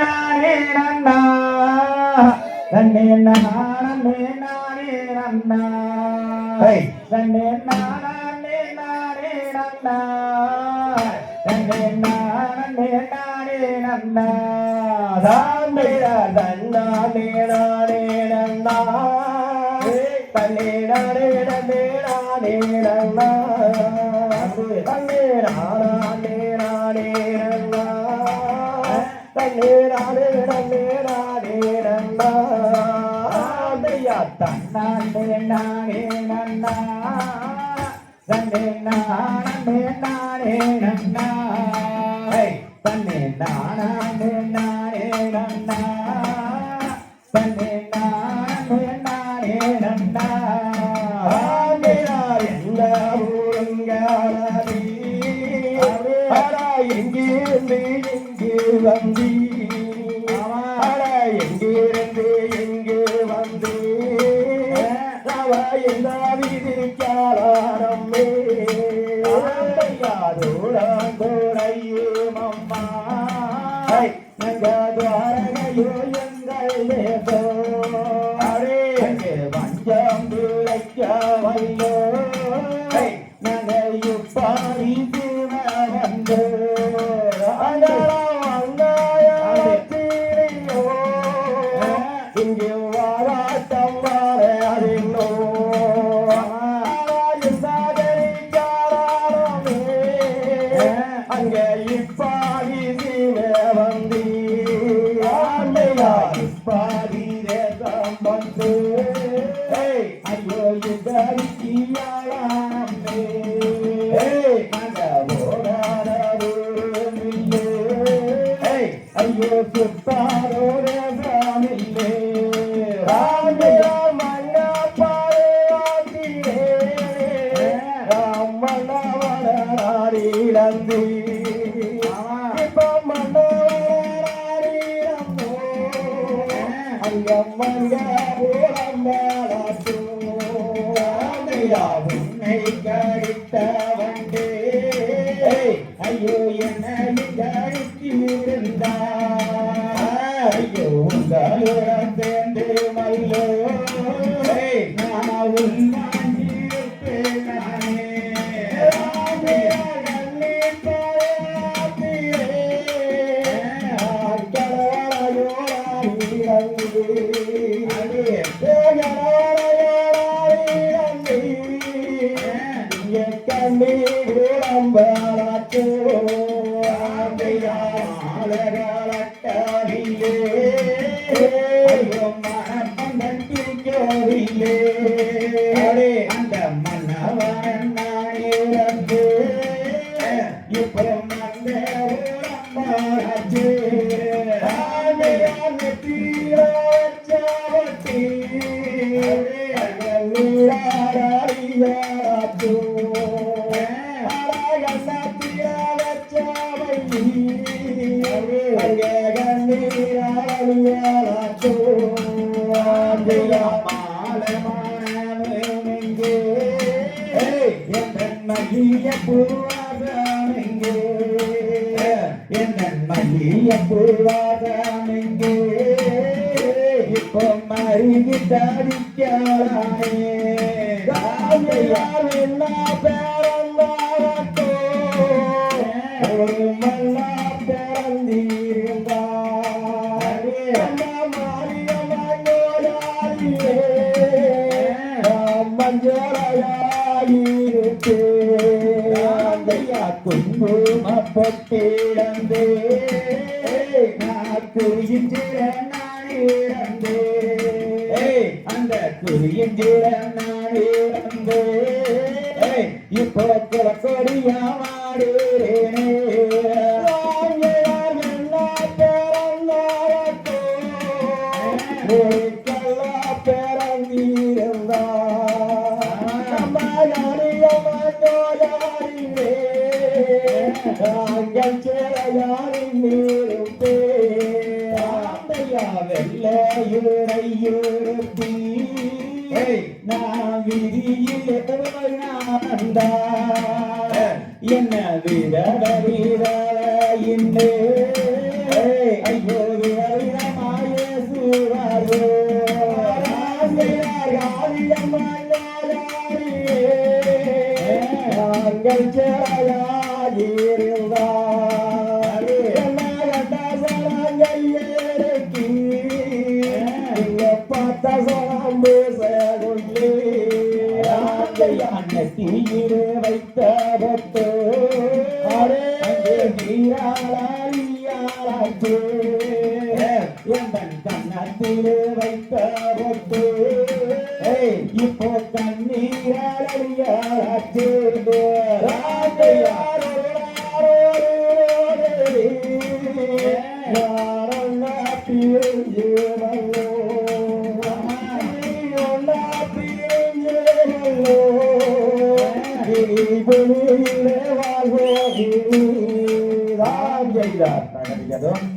நானே நன்னா தன்னே நானே நானே நன்னா தன்னே நானே நானே நன்னா தன்னே நானே நானே நன்னா தன்னே நானே நானே நன்னா தன்னே நானே நானே நன்னா எங்கே வந்தி. ஆடா எங்கிருந்து எங்கே வந்து? எந்த விதிக்காரம்மே யாரோடையும் அம்மா எங்க துவாரகையோ எங்கள் தேசோ அரே வஞ்சம் விளைக்க வல்லோ அங்கே இப்பாரி வந்து. இப்பாரி தேசம் வந்து. ஐயோ இதற்கியாளே ஐயோ சுத்தாரோட சாமில்லே ராமையா உன்னை கடித்த வண்டே. ஐயோ என்னை கடித்திருந்தா ஐயோ உங்களுடன் அந்த மன்னவன் நானே வந்து இப்போ மன்ன ஊரம்பாச்சு ஆகையால் நெற்றியில வச்சாவட்டி ஆகையா மாலமானவெங்கே என் மல்லிய பூவாதமெங்கே இப்போ மருகி தடிக்கானே குங்குமப்பட்டிடந்தே நான் குறியின்ற நான் இறந்தே அந்த குறியின்ற நான் இறந்தே இப்போ குளக்கொடியா மாடுறேனே வெள்ளையுறையுறுத்தி நான் விதியில் வந்தா என்ன விரட விர இன்னே இப்போது வருகிறமாயே சுவாரோ நாங்கள் தீயிலே வைத்த பட்டு அங்கே நீராளாச்சு எந்தன் கண்ணத்திலே வைத்த பட்டு இப்போ ராஜையா vereador?